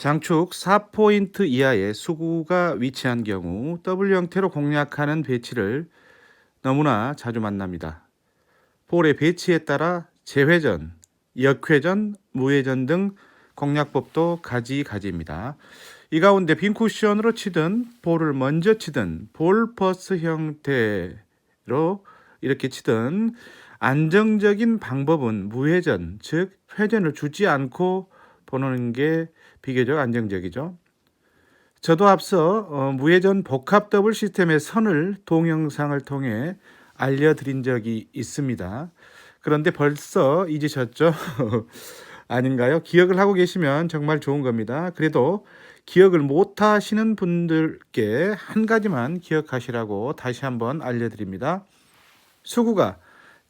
장축 4포인트 이하의 수구가 위치한 경우 W 형태로 공략하는 배치를 너무나 자주 만납니다. 볼의 배치에 따라 재회전, 역회전, 무회전 등 공략법도 가지가지입니다. 이 가운데 빈 쿠션으로 치든 볼을 먼저 치든 볼 퍼스 형태로 이렇게 치든 안정적인 방법은 무회전, 즉 회전을 주지 않고 보는 게 비교적 안정적이죠. 저도 앞서 어, 무회전 복합 더블 시스템의 선을 동영상을 통해 알려드린 적이 있습니다. 그런데 벌써 잊으셨죠? 아닌가요? 기억을 하고 계시면 정말 좋은 겁니다. 그래도 기억을 못 하시는 분들께 한 가지만 기억하시라고 다시 한번 알려드립니다. 수구가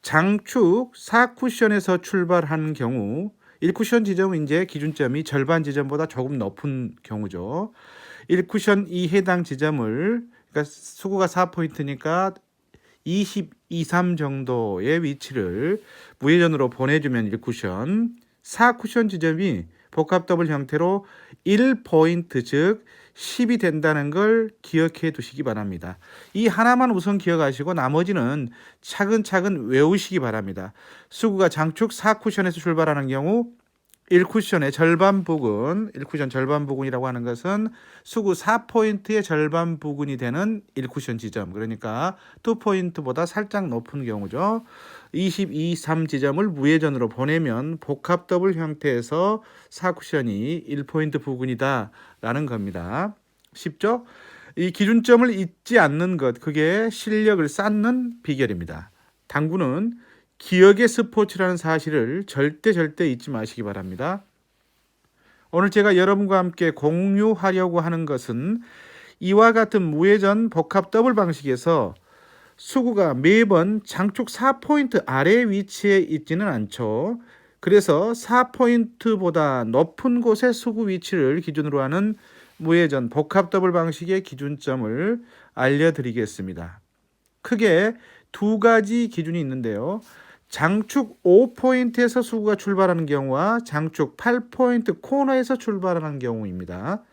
장축 4쿠션에서 출발하는 경우 1쿠션 지점은 이제 기준점이 절반 지점보다 조금 높은 경우죠. 1쿠션 이 해당 지점을 그러니까 수구가 4포인트니까 22, 3 정도의 위치를 무회전으로 보내주면 1쿠션 4쿠션 지점이 복합 더블 형태로 1포인트 즉 10이 된다는 걸 기억해 두시기 바랍니다. 이 하나만 우선 기억하시고 나머지는 차근차근 외우시기 바랍니다. 수구가 장축 4쿠션에서 출발하는 경우 1쿠션의 절반 부근, 1쿠션 절반 부근이라고 하는 것은 수구 4포인트의 절반 부근이 되는 1쿠션 지점. 그러니까 2포인트보다 살짝 높은 경우죠. 22, 3 지점을 무회전으로 보내면 복합 더블 형태에서 4쿠션이 1포인트 부근이다 라는 겁니다. 쉽죠? 이 기준점을 잊지 않는 것, 그게 실력을 쌓는 비결입니다. 당구는 기억의 스포츠라는 사실을 절대 절대 잊지 마시기 바랍니다. 오늘 제가 여러분과 함께 공유하려고 하는 것은 이와 같은 무회전 복합 더블 방식에서 수구가 매번 장축 4포인트 아래 위치에 있지는 않죠. 그래서 4포인트보다 높은 곳의 수구 위치를 기준으로 하는 무회전 복합 더블 방식의 기준점을 알려드리겠습니다. 크게 두 가지 기준이 있는데요. 장축 5포인트에서 수구가 출발하는 경우와 장축 8포인트 코너에서 출발하는 경우입니다.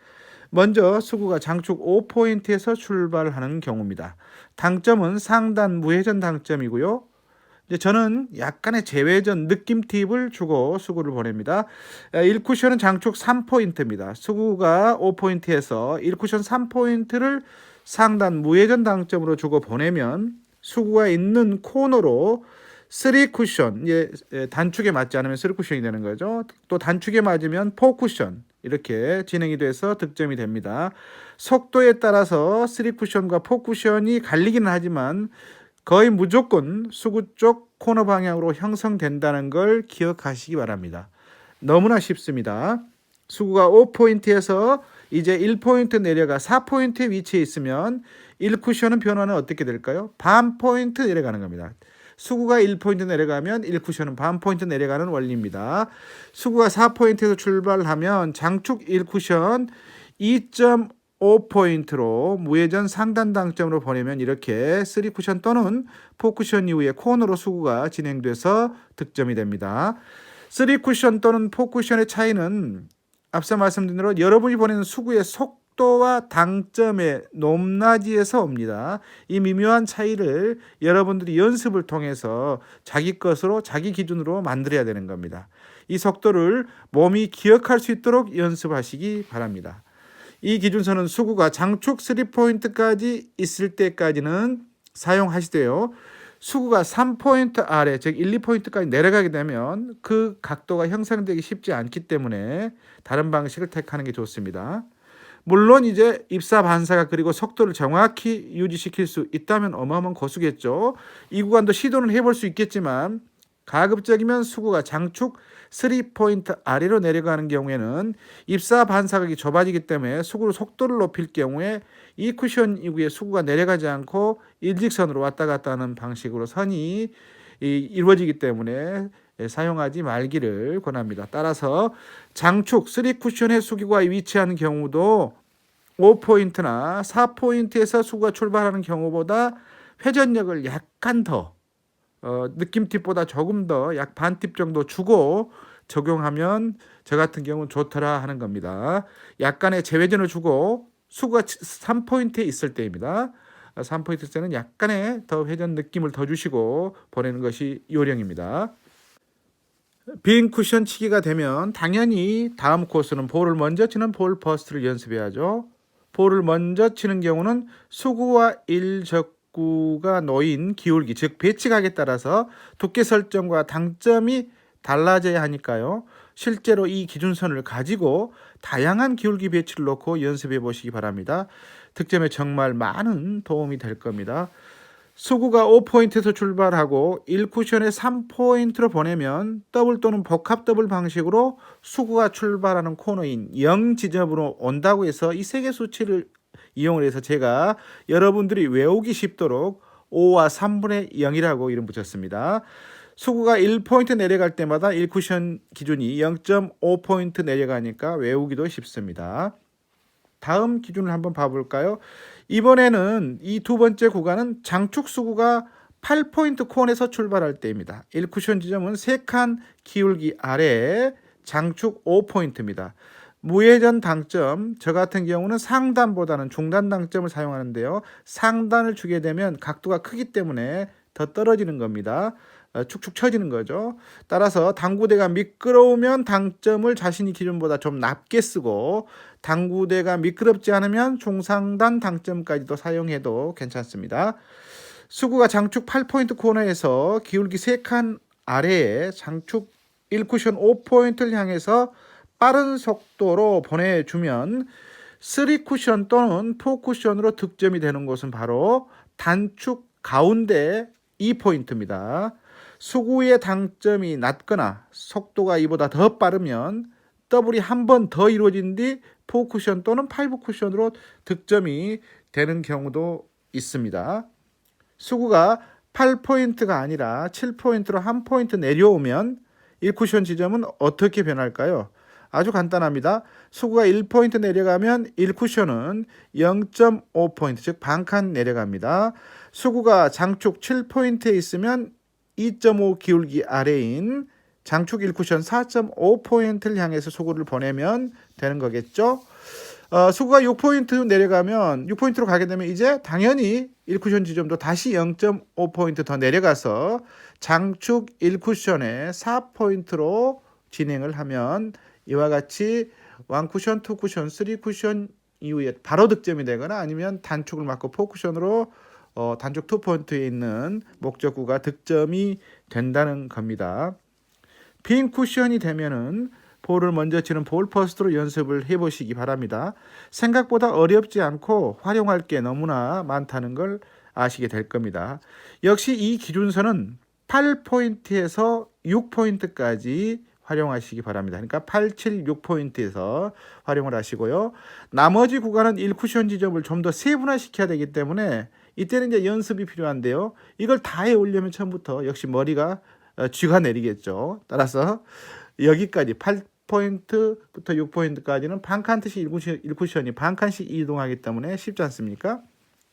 먼저 수구가 장축 5포인트에서 출발하는 경우입니다. 당점은 상단 무회전 당점이고요. 이제 저는 약간의 재회전 느낌 팁을 주고 수구를 보냅니다. 1쿠션은 장축 3포인트입니다. 수구가 5포인트에서 1쿠션 3포인트를 상단 무회전 당점으로 주고 보내면 수구가 있는 코너로 3 쿠션, 예, 단축에 맞지 않으면 3 쿠션이 되는 거죠. 또 단축에 맞으면 4 쿠션 이렇게 진행이 돼서 득점이 됩니다. 속도에 따라서 3 쿠션과 4 쿠션이 갈리기는 하지만 거의 무조건 수구 쪽 코너 방향으로 형성된다는 걸 기억하시기 바랍니다. 너무나 쉽습니다. 수구가 5포인트에서 이제 1포인트 내려가 4포인트에 위치해 있으면 1쿠션은 변화는 어떻게 될까요? 반 포인트 내려가는 겁니다. 수구가 1포인트 내려가면 1쿠션은 반 포인트 내려가는 원리입니다. 수구가 4포인트에서 출발하면 장축 1쿠션 2.5포인트로 무회전 상단 당점으로 보내면 이렇게 3쿠션 또는 4쿠션 이후에 코너로 수구가 진행돼서 득점이 됩니다. 3쿠션 또는 4쿠션의 차이는 앞서 말씀드린 대로 여러분이 보내는 수구의 속 속도와 당점의 높낮이에서 옵니다. 이 미묘한 차이를 여러분들이 연습을 통해서 자기 것으로 자기 기준으로 만들어야 되는 겁니다. 이 속도를 몸이 기억할 수 있도록 연습하시기 바랍니다. 이 기준선은 수구가 장축 3포인트까지 있을 때까지는 사용하시되요. 수구가 3포인트 아래, 즉 1, 2포인트까지 내려가게 되면 그 각도가 형성되기 쉽지 않기 때문에 다른 방식을 택하는 게 좋습니다. 물론 이제 입사 반사가 그리고 속도를 정확히 유지시킬 수 있다면 어마어마한 고수겠죠. 이 구간도 시도는 해볼 수 있겠지만 가급적이면 수구가 장축 3포인트 아래로 내려가는 경우에는 입사 반사각이 좁아지기 때문에 수구로 속도를 높일 경우에 이 쿠션 이후에 수구가 내려가지 않고 일직선으로 왔다 갔다 하는 방식으로 선이 이루어지기 때문에 사용하지 말기를 권합니다. 따라서 장축 3쿠션의 수기가 위치하는 경우도 5포인트나 4포인트에서 수가 출발하는 경우보다 회전력을 약간 더 어, 느낌 팁보다 조금 더 약 반 팁 정도 주고 적용하면 저 같은 경우는 좋더라 하는 겁니다. 약간의 제외전을 주고 수구가 3포인트에 있을 때입니다. 3포인트 때는 약간의 더 회전 느낌을 더 주시고 보내는 것이 요령입니다. 빈 쿠션 치기가 되면 당연히 다음 코스는 볼을 먼저 치는 볼 버스트를 연습해야죠. 볼을 먼저 치는 경우는 수구와 일적구가 놓인 기울기 즉 배치각에 따라서 두께 설정과 당점이 달라져야 하니까요. 실제로 이 기준선을 가지고 다양한 기울기 배치를 놓고 연습해 보시기 바랍니다. 득점에 정말 많은 도움이 될 겁니다. 수구가 5포인트에서 출발하고 1쿠션에 3포인트로 보내면 더블 또는 복합 더블 방식으로 수구가 출발하는 코너인 0 지점으로 온다고 해서 이 세 개 수치를 이용을 해서 제가 여러분들이 외우기 쉽도록 5와 3분의 0이라고 이름 붙였습니다. 수구가 1포인트 내려갈 때마다 1쿠션 기준이 0.5포인트 내려가니까 외우기도 쉽습니다. 다음 기준을 한번 봐볼까요? 이번에는 이 두 번째 구간은 장축 수구가 8포인트 콘에서 출발할 때입니다. 1쿠션 지점은 3칸 기울기 아래 장축 5포인트입니다. 무회전 당점, 저 같은 경우는 상단보다는 중단 당점을 사용하는데요. 상단을 주게 되면 각도가 크기 때문에 더 떨어지는 겁니다. 어, 축축 처지는 거죠. 따라서 당구대가 미끄러우면 당점을 자신이 기준보다 좀 낮게 쓰고 당구대가 미끄럽지 않으면 중상단 당점까지도 사용해도 괜찮습니다. 수구가 장축 8포인트 코너에서 기울기 3칸 아래에 장축 1쿠션 5포인트를 향해서 빠른 속도로 보내주면 3쿠션 또는 4쿠션으로 득점이 되는 곳은 바로 단축 가운데 2포인트입니다. 수구의 당점이 낮거나 속도가 이보다 더 빠르면 더블이 한 번 더 이루어진 뒤 4쿠션 또는 5쿠션으로 득점이 되는 경우도 있습니다. 수구가 8포인트가 아니라 7포인트로 한 포인트 내려오면 1쿠션 지점은 어떻게 변할까요? 아주 간단합니다. 수구가 1포인트 내려가면 1쿠션은 0.5포인트, 즉 반칸 내려갑니다. 수구가 장축 7포인트에 있으면 2.5 기울기 아래인 장축 1쿠션 4.5포인트를 향해서 수구를 보내면 되는 거겠죠. 어, 수구가 6포인트 내려가면 6포인트로 가게 되면 이제 당연히 1쿠션 지점도 다시 0.5포인트 더 내려가서 장축 1쿠션에 4포인트로 진행을 하면 이와 같이 1쿠션, 2쿠션, 3쿠션 이후에 바로 득점이 되거나 아니면 단축을 맞고 4쿠션으로 어, 단축 2포인트에 있는 목적구가 득점이 된다는 겁니다. 빈 쿠션이 되면은 볼을 먼저 치는 볼 퍼스트로 연습을 해보시기 바랍니다. 생각보다 어렵지 않고 활용할 게 너무나 많다는 걸 아시게 될 겁니다. 역시 이 기준선은 8포인트에서 6포인트까지 활용하시기 바랍니다. 그러니까 8, 7, 6포인트에서 활용을 하시고요. 나머지 구간은 1쿠션 지점을 좀 더 세분화시켜야 되기 때문에 이때는 이제 연습이 필요한데요. 이걸 다 해오려면 처음부터 역시 머리가 어, 쥐가 내리겠죠. 따라서 여기까지 8포인트부터 6포인트까지는 반칸트씩 1쿠션이 반칸씩 이동하기 때문에 쉽지 않습니까?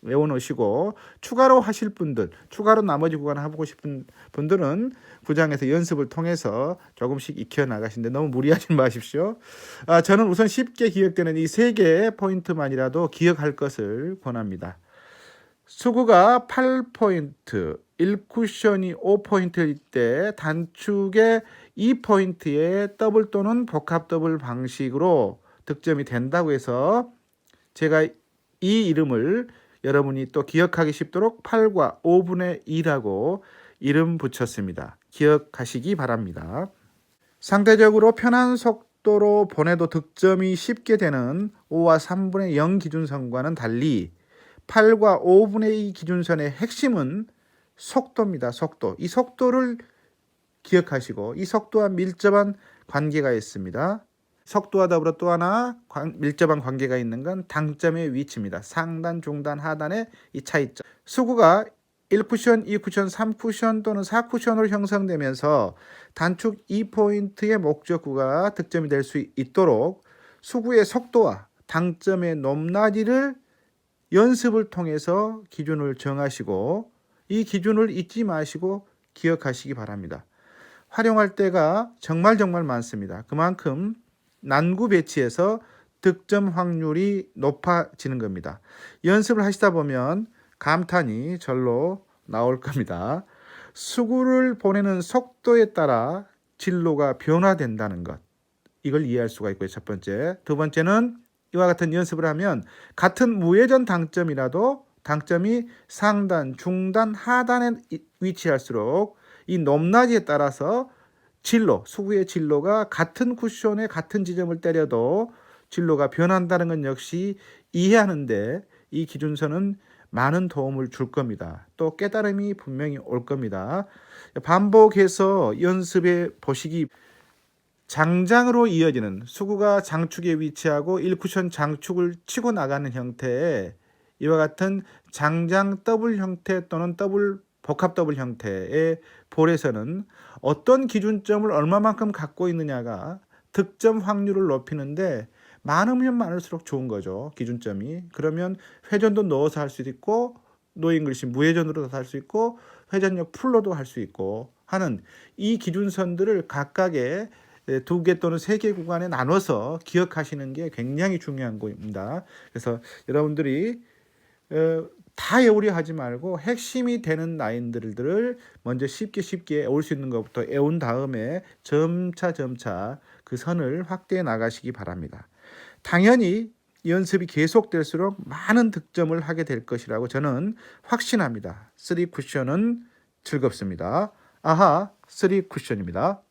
외워놓으시고 추가로 하실 분들, 추가로 나머지 구간 해보고 싶은 분들은 구장에서 연습을 통해서 조금씩 익혀 나가시는데 너무 무리하지 마십시오. 아, 저는 우선 쉽게 기억되는 이 세 개의 포인트만이라도 기억할 것을 권합니다. 수구가 8포인트, 1쿠션이 5포인트일 때 단축의 2포인트의 더블 또는 복합 더블 방식으로 득점이 된다고 해서 제가 이 이름을 여러분이 또 기억하기 쉽도록 8과 5분의 2라고 이름 붙였습니다. 기억하시기 바랍니다. 상대적으로 편한 속도로 보내도 득점이 쉽게 되는 5와 3분의 0 기준선과는 달리 8과 5분의 2 기준선의 핵심은 속도입니다. 속도. 이 속도를 기억하시고 이 속도와 밀접한 관계가 있습니다. 속도와 더불어 또 하나 관, 밀접한 관계가 있는 건 당점의 위치입니다. 상단, 중단, 하단의 이 차이점. 수구가 1쿠션, 2쿠션, 3쿠션 또는 4쿠션으로 형성되면서 단축 2포인트의 목적구가 득점이 될 수 있도록 수구의 속도와 당점의 높낮이를 연습을 통해서 기준을 정하시고 이 기준을 잊지 마시고 기억하시기 바랍니다. 활용할 때가 정말 정말 많습니다. 그만큼 난구 배치에서 득점 확률이 높아지는 겁니다. 연습을 하시다 보면 감탄이 절로 나올 겁니다. 수구를 보내는 속도에 따라 진로가 변화된다는 것. 이걸 이해할 수가 있고요. 첫 번째. 두 번째는 이와 같은 연습을 하면 같은 무회전 당점이라도 당점이 상단, 중단, 하단에 이- 위치할수록 이 높낮이에 따라서 진로, 수구의 진로가 같은 쿠션에 같은 지점을 때려도 진로가 변한다는 건 역시 이해하는데 이 기준선은 많은 도움을 줄 겁니다. 또 깨달음이 분명히 올 겁니다. 반복해서 연습해 보시기 장장으로 이어지는 수구가 장축에 위치하고 1쿠션 장축을 치고 나가는 형태의 이와 같은 장장 더블 형태 또는 더블 복합 더블 형태의 볼에서는 어떤 기준점을 얼마만큼 갖고 있느냐가 득점 확률을 높이는데 많으면 많을수록 좋은 거죠. 기준점이. 그러면 회전도 넣어서 할 수도 있고 노잉글리시 무회전으로도 할 수 있고 회전력 풀로도 할 수 있고 하는 이 기준선들을 각각의 두 개 또는 세 개 구간에 나눠서 기억하시는 게 굉장히 중요한 겁니다. 그래서 여러분들이 어, 다 외우려 하지 말고 핵심이 되는 라인들을 먼저 쉽게 쉽게 외울 수 있는 것부터 외운 다음에 점차 점차 그 선을 확대해 나가시기 바랍니다. 당연히 연습이 계속될수록 많은 득점을 하게 될 것이라고 저는 확신합니다. 쓰리 쿠션은 즐겁습니다. 아하, 쓰리 쿠션입니다.